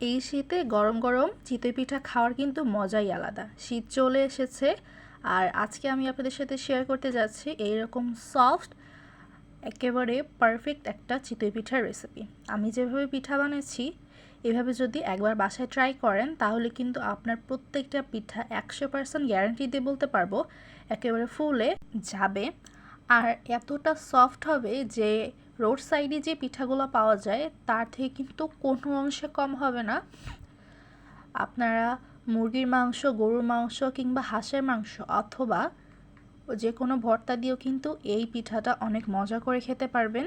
এই শীতে গরম গরম চিতই পিঠা খাওয়ার কিন্তু মজাই আলাদা। শীত চলে এসেছে আর আজকে আমি আপনাদের সাথে শেয়ার করতে যাচ্ছি এইরকম সফট একেবারে পারফেক্ট একটা চিতই পিঠার রেসিপি আমি যেভাবে পিঠা বানিয়েছি এভাবে যদি একবার বাসায় ট্রাই করেন, তাহলে কিন্তু আপনার প্রত্যেকটা পিঠা একশো পার্সেন্ট গ্যারান্টি দিয়ে বলতে পারব, একেবারে ফুলে যাবে। আর এতটা সফট হবে যে রোড সাইডে যে পিঠাগুলো পাওয়া যায়, তার থেকে কিন্তু কোনো অংশে কম হবে না। আপনারা মুরগির মাংস, গরুর মাংস কিংবা হাঁসের মাংস অথবা যে কোনো ভর্তা দিয়েও কিন্তু এই পিঠাটা অনেক মজা করে খেতে পারবেন।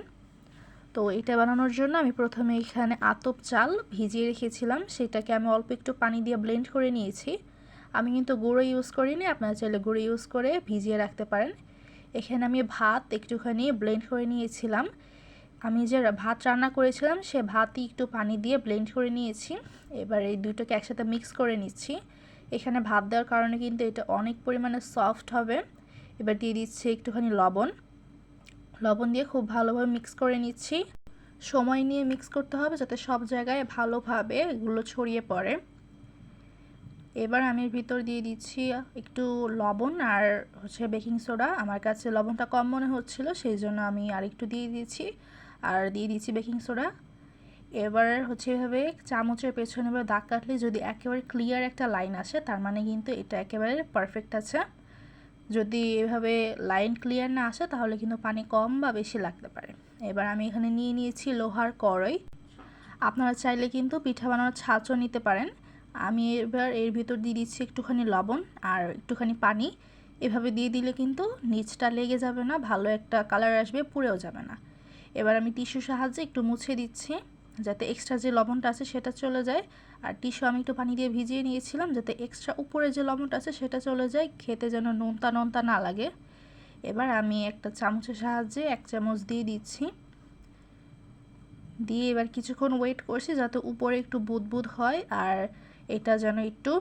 তো এটা বানানোর জন্য আমি প্রথমে এখানে আতপ চাল ভিজিয়ে রেখেছিলাম। সেটাকে আমি অল্প একটু পানি দিয়ে ব্লেন্ড করে নিয়েছি। আমি কিন্তু গুঁড়ো ইউজ করিনি, আপনারা চাইলে গুঁড়ো ইউজ করে ভিজিয়ে রাখতে পারেন। এখানে আমি ভাত একটুখানি ব্লেন্ড করে নিয়েছিলাম। আমি যে ভাত রান্না করেছিলাম, সে ভাতই একটু পানি দিয়ে ব্লেন্ড করে নিয়েছি। এবার এই দুটোকে একসাথে মিক্স করে নিচ্ছি। এখানে ভাত দেওয়ার কারণে কিন্তু এটা অনেক পরিমাণে সফট হবে। এবার দিয়ে দিচ্ছি একটুখানি লবণ। লবণ দিয়ে খুব ভালোভাবে মিক্স করে নিচ্ছি। সময় নিয়ে মিক্স করতে হবে যাতে সব জায়গায় ভালোভাবে এগুলো ছড়িয়ে পড়ে। এবার আমি ভিতর দিয়ে দিচ্ছি একটু লবণ আর হচ্ছে বেকিং সোডা আমার কাছে লবণটা কম মনে হচ্ছিল, সেই জন্য আমি আর একটু দিয়ে দিয়েছি। আর দিয়ে দিচ্ছি বেকিং সোডা। এবার হচ্ছে এভাবে চামচের পেছনে এবার দাগ কাটলে যদি একেবারে ক্লিয়ার একটা লাইন আসে, তার মানে কিন্তু এটা একেবারে পারফেক্ট আছে। যদি এভাবে লাইন ক্লিয়ার না আসে, তাহলে কিন্তু পানি কম বা বেশি লাগতে পারে। এবার আমি এখানে নিয়ে নিয়েছি লোহার কড়াই। আপনারা চাইলে কিন্তু পিঠা বানানোর ছাঁচও নিতে পারেন। আমি এবার এর ভিতর দিয়ে দিচ্ছি একটুখানি লবণ আর একটুখানি পানি। এভাবে দিয়ে দিলে কিন্তু নিচটা লেগে যাবে না, ভালো একটা কালার আসবে, পুড়েও যাবে না। এবার আমি টিস্যু সাহায্যে একটু মুছে দিচ্ছি, যাতে এক্সট্রা যে লবণটা আছে সেটা চলে যায়। আর টিস্যু আমি একটু পানি দিয়ে ভিজিয়ে নিয়েছিলাম, যাতে এক্সট্রা উপরে যে লবণটা আছে সেটা চলে যায়, খেতে যেন নোনতা নোনতা না লাগে। এবার আমি একটা চামচের সাহায্যে এক চামচ দিয়ে দিচ্ছি। দিয়ে এবার কিছুক্ষণ ওয়েট করছি যাতে উপরে একটু বুদবুদ হয় আর এটা যেন একটু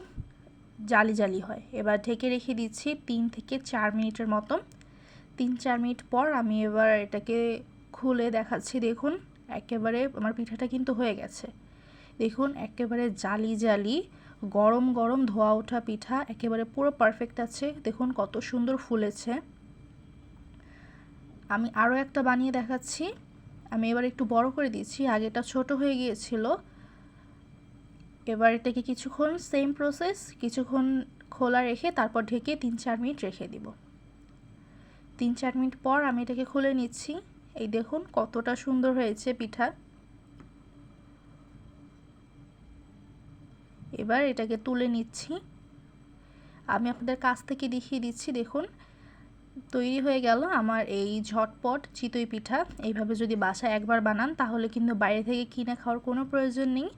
জালি জালি হয়। এবার ঢেকে রেখে দিচ্ছি তিন থেকে চার মিনিটের মতো তিন চার মিনিট পর আমি এবার এটাকে খুলে দেখাচ্ছি, দেখুন। একেবারে আমার পিঠাটা কিন্তু হয়ে গেছে। দেখুন, একেবারে জালি জালি, গরম গরম ধোয়া ওঠা পিঠা, একেবারে পুরো পারফেক্ট আছে। দেখুন, কত সুন্দর ফুলেছে। আমি আরও একটা বানিয়ে দেখাচ্ছি। আমি এবার একটু বড় করে দিচ্ছি আগেটা ছোট হয়ে গিয়েছিল। এবার এটাকে কিছুক্ষণ সেম প্রসেস কিছুক্ষণ খোলা রেখে তারপর ঢেকে তিন চার মিনিট রেখে দিব। তিন চার মিনিট পর আমি এটাকে খুলে নিচ্ছি। এই দেখুন কতটা সুন্দর হয়েছে পিঠা। এবার এটাকে তুলে নিচ্ছি। আমি আপনাদের কাছ থেকে দেখিয়ে দিচ্ছি, দেখুন। তৈরি হয়ে গেল আমার এই ঝটপট চিতই পিঠা। এইভাবে যদি বাসায় একবার বানান, তাহলে কিন্তু বাইরে থেকে কিনে খাওয়ার কোনো প্রয়োজন নেই।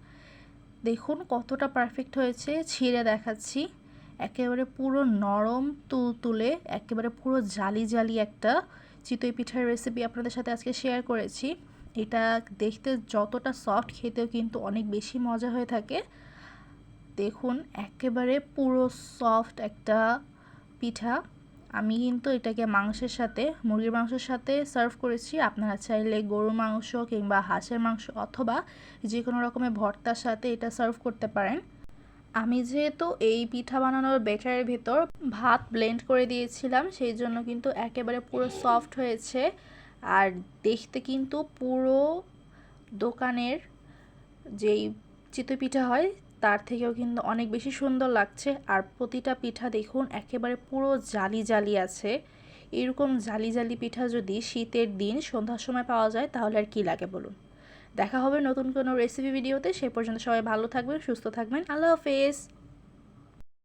দেখুন কতটা পারফেক্ট হয়েছে, ছিঁড়ে দেখাচ্ছি। একেবারে পুরো নরম তুল তুলে একেবারে পুরো জালি জালি একটা চিতই পিঠার রেসিপি আপনাদের সাথে আজকে শেয়ার করেছি। এটা দেখতে যতটা সফট খেতেও কিন্তু অনেক বেশি মজা হয়ে থাকে। দেখুন, একেবারে পুরো সফট একটা পিঠা। আমি কিন্তু এটাকে মাংসের সাথে, মুরগির মাংসের সাথে সার্ভ করেছি। আপনারা চাইলে গরুর মাংস কিংবা হাঁসের মাংস অথবা যে কোনো রকমের ভর্তার সাথে এটা সার্ভ করতে পারেন। আমি যেহেতু এই পিঠা বানানোর বেটারের ভেতর ভাত ব্লেন্ড করে দিয়েছিলাম, সেই জন্য কিন্তু একেবারে পুরো সফট হয়েছে। আর দেখতে কিন্তু পুরো দোকানের যেই চিতই পিঠা হয়, তার থেকেও কিন্তু অনেক বেশি সুন্দর লাগছে। আর প্রতিটা পিঠা দেখুন, একেবারে পুরো জালি জালি আছে। এরকম জালি জালি পিঠা যদি শীতের দিন সন্ধ্যার সময় পাওয়া যায়, তাহলে আর কি লাগে বলুন? দেখা হবে নতুন কোনো রেসিপি ভিডিওতে সে পর্যন্ত সবাই ভালো থাকবেন, সুস্থ থাকবেন। আল্লাহ হাফেজ।